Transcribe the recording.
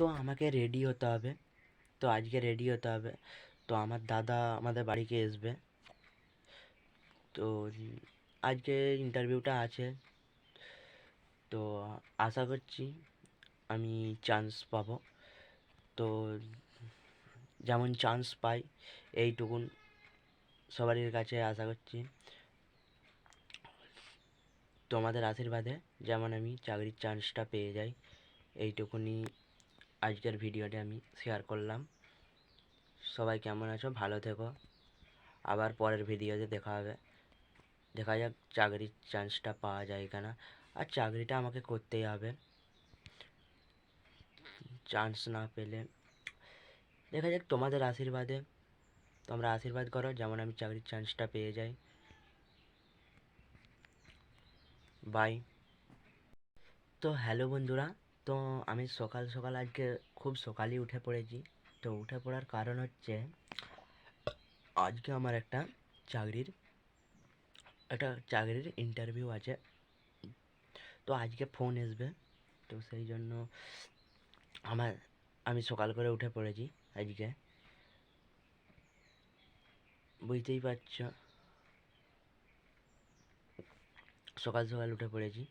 তো আমাকে রেডি হতে হবে। তো আজকে রেডি হতে হবে। তো আমার দাদা আমাদের বাড়িতে আসবে। তো আজকে ইন্টারভিউটা আছে। তো আশা করছি আমি চান্স পাবো। তো যেমন চান্স পাই, এইটুকুন সবারই কাছে আশা করছি। তোমাদের আশীর্বাদে যেমন আমি চাকরির চান্সটা পেয়ে যাই এইটুকুনি আজকের ভিডিওতে আমি শেয়ার করলাম। সবাই কেমন আছো? ভালো থেকো। আবার পরের ভিডিওতে দেখা হবে। দেখা যাক চাকরির চান্সটা পাওয়া যায় কিনা। আর চাকরিটা আমাকে করতেই হবে। চান্স না পেলে দেখা যাক তোমাদের আশীর্বাদে। তোমরা আশীর্বাদ করো, যেমন আমি চাকরির চান্সটা পেয়ে যাই। বাই তো হ্যালো বন্ধুরা তো আমি সকাল সকাল আজকে খুব সকালই উঠে পড়েছি। তো উঠে পড়ার কারণ হচ্ছে, আজকে আমার একটা চাকরির একটা চাকরির ইন্টারভিউ আছে। তো আজকে ফোন আসবে, তো সেই জন্য আমার, আমি সকাল করে উঠে পড়েছি আজকে। বুঝতেই পারছ? সকাল সকাল উঠে পড়েছি।